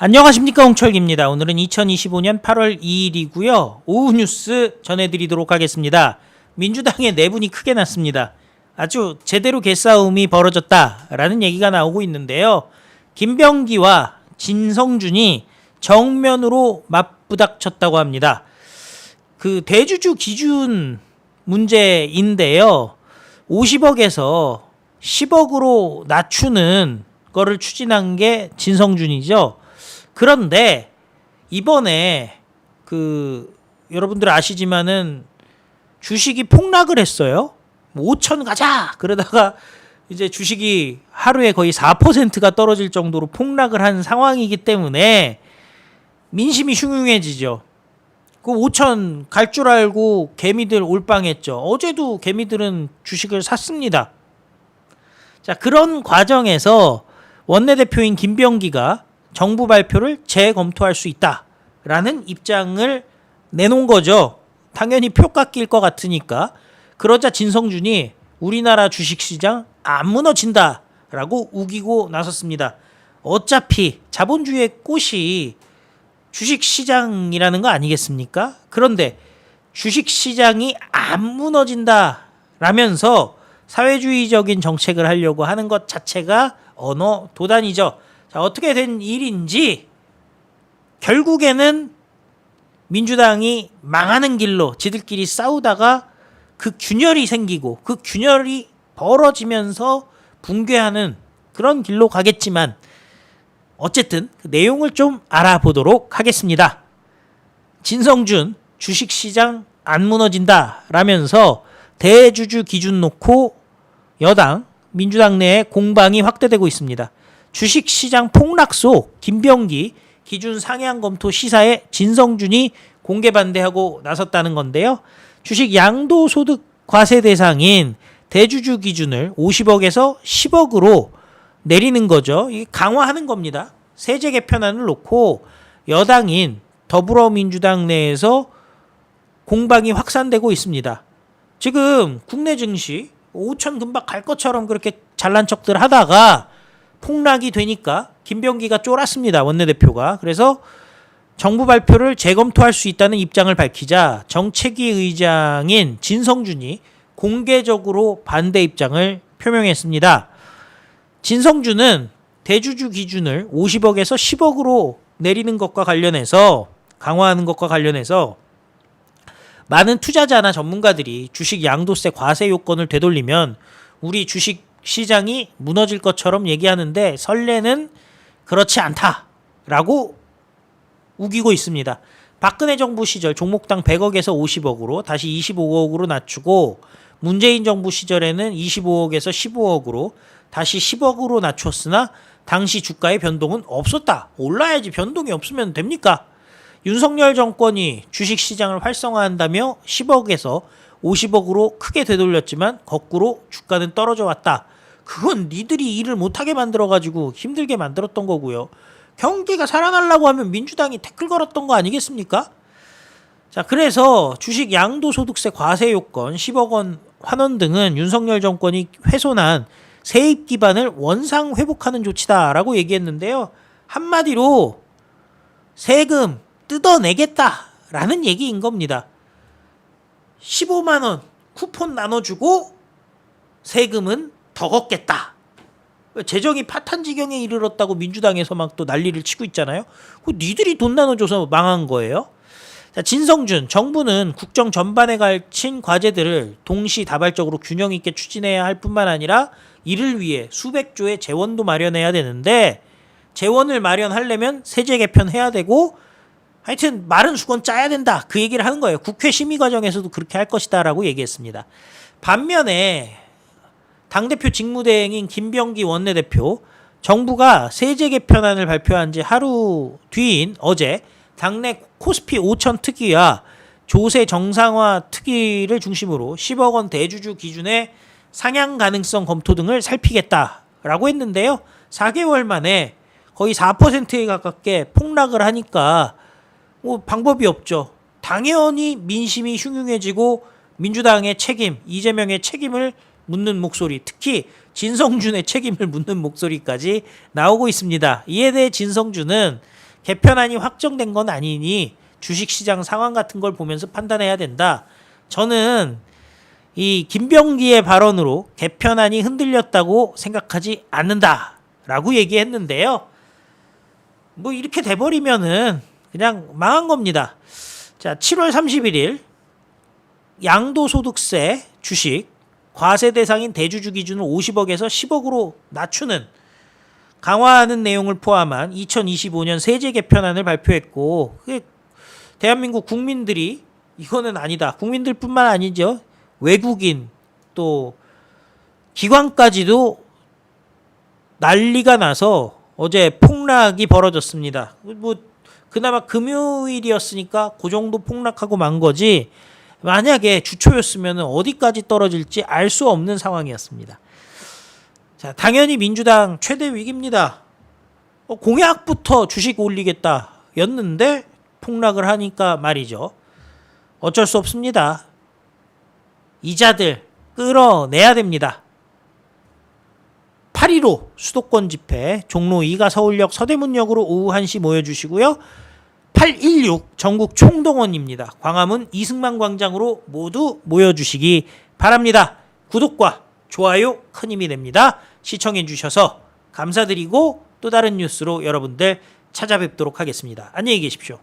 안녕하십니까 홍철기입니다. 오늘은 2025년 8월 2일이고요. 오후 뉴스 전해드리도록 하겠습니다. 민주당의 내분이 크게 났습니다. 아주 제대로 개싸움이 벌어졌다라는 얘기가 나오고 있는데요. 김병기와 진성준이 정면으로 맞부닥쳤다고 합니다. 그 대주주 기준 문제인데요. 50억에서 10억으로 낮추는 거를 추진한 게 진성준이죠. 그런데 이번에 그 여러분들 아시지만은 주식이 폭락을 했어요. 5천 가자 그러다가 이제 주식이 하루에 거의 4%가 떨어질 정도로 폭락을 한 상황이기 때문에 민심이 흉흉해지죠. 그 5천 갈 줄 알고 개미들 올빵했죠. 어제도 개미들은 주식을 샀습니다. 자, 그런 과정에서 원내대표인 김병기가 정부 발표를 재검토할 수 있다라는 입장을 내놓은 거죠. 당연히 표 깎일 것 같으니까. 그러자 진성준이 우리나라 주식시장 안 무너진다라고 우기고 나섰습니다. 어차피 자본주의의 꽃이 주식시장이라는 거 아니겠습니까? 그런데 주식시장이 안 무너진다라면서 사회주의적인 정책을 하려고 하는 것 자체가 언어 도단이죠. 자, 어떻게 된 일인지 결국에는 민주당이 망하는 길로 지들끼리 싸우다가 그 균열이 생기고 그 균열이 벌어지면서 붕괴하는 그런 길로 가겠지만 어쨌든 그 내용을 좀 알아보도록 하겠습니다. 진성준 주식시장 안 무너진다 라면서 대주주 기준 놓고 여당 민주당 내에 공방이 확대되고 있습니다. 주식시장 폭락 속 김병기 기준 상향 검토 시사에 진성준이 공개 반대하고 나섰다는 건데요. 주식 양도소득 과세 대상인 대주주 기준을 50억에서 10억으로 내리는 거죠. 강화하는 겁니다. 세제 개편안을 놓고 여당인 더불어민주당 내에서 공방이 확산되고 있습니다. 지금 국내 증시 5천 금방 갈 것처럼 그렇게 잘난 척들 하다가 폭락이 되니까 김병기가 쫄았습니다. 원내대표가. 그래서 정부 발표를 재검토할 수 있다는 입장을 밝히자 정책위 의장인 진성준이 공개적으로 반대 입장을 표명했습니다. 진성준은 대주주 기준을 50억에서 10억으로 내리는 것과 관련해서 강화하는 것과 관련해서 많은 투자자나 전문가들이 주식 양도세 과세 요건을 되돌리면 우리 주식 시장이 무너질 것처럼 얘기하는데 설레는 그렇지 않다라고 우기고 있습니다. 박근혜 정부 시절 종목당 100억에서 50억으로 다시 25억으로 낮추고 문재인 정부 시절에는 25억에서 15억으로 다시 10억으로 낮췄으나 당시 주가의 변동은 없었다. 올라야지 변동이 없으면 됩니까? 윤석열 정권이 주식 시장을 활성화한다며 10억에서 50억으로 크게 되돌렸지만 거꾸로 주가는 떨어져 왔다. 그건 니들이 일을 못하게 만들어가지고 힘들게 만들었던 거고요. 경기가 살아나려고 하면 민주당이 태클 걸었던 거 아니겠습니까? 자, 그래서 주식 양도소득세 과세 요건 10억 원 환원 등은 윤석열 정권이 훼손한 세입 기반을 원상 회복하는 조치다라고 얘기했는데요. 한마디로 세금 뜯어내겠다라는 얘기인 겁니다. 15만 원 쿠폰 나눠주고 세금은 더 걷겠다. 재정이 파탄 지경에 이르렀다고 민주당에서 막 또 난리를 치고 있잖아요. 그 니들이 돈 나눠줘서 망한 거예요. 자, 진성준 정부는 국정 전반에 걸친 과제들을 동시다발적으로 균형 있게 추진해야 할 뿐만 아니라 이를 위해 수백 조의 재원도 마련해야 되는데 재원을 마련하려면 세제 개편해야 되고 하여튼 마른 수건 짜야 된다. 그 얘기를 하는 거예요. 국회 심의 과정에서도 그렇게 할 것이다라고 얘기했습니다. 반면에 당대표 직무대행인 김병기 원내대표 정부가 세제 개편안을 발표한 지 하루 뒤인 어제 당내 코스피 5천 특위와 조세 정상화 특위를 중심으로 10억 원 대주주 기준의 상향 가능성 검토 등을 살피겠다라고 했는데요. 4개월 만에 거의 4%에 가깝게 폭락을 하니까 뭐 방법이 없죠. 당연히 민심이 흉흉해지고 민주당의 책임, 이재명의 책임을 묻는 목소리, 특히 진성준의 책임을 묻는 목소리까지 나오고 있습니다. 이에 대해 진성준은 개편안이 확정된 건 아니니 주식시장 상황 같은 걸 보면서 판단해야 된다. 저는 이 김병기의 발언으로 개편안이 흔들렸다고 생각하지 않는다 라고 얘기했는데요. 뭐 이렇게 돼버리면은 그냥 망한 겁니다. 자, 7월 31일 양도소득세 주식 과세 대상인 대주주 기준을 50억에서 10억으로 낮추는 강화하는 내용을 포함한 2025년 세제 개편안을 발표했고 대한민국 국민들이 이거는 아니다. 국민들뿐만 아니죠. 외국인 또 기관까지도 난리가 나서 어제 폭락이 벌어졌습니다. 뭐 그나마 금요일이었으니까 그 정도 폭락하고 만 거지. 만약에 주초였으면 어디까지 떨어질지 알 수 없는 상황이었습니다. 자, 당연히 민주당 최대 위기입니다. 어, 공약부터 주식 올리겠다 였는데 폭락을 하니까 말이죠. 어쩔 수 없습니다. 이자들 끌어내야 됩니다. 8.15 수도권 집회 종로 2가 서울역 서대문역으로 오후 1시 모여주시고요. 816 전국 총동원입니다. 광화문 이승만 광장으로 모두 모여주시기 바랍니다. 구독과 좋아요 큰 힘이 됩니다. 시청해 주셔서 감사드리고 또 다른 뉴스로 여러분들 찾아뵙도록 하겠습니다. 안녕히 계십시오.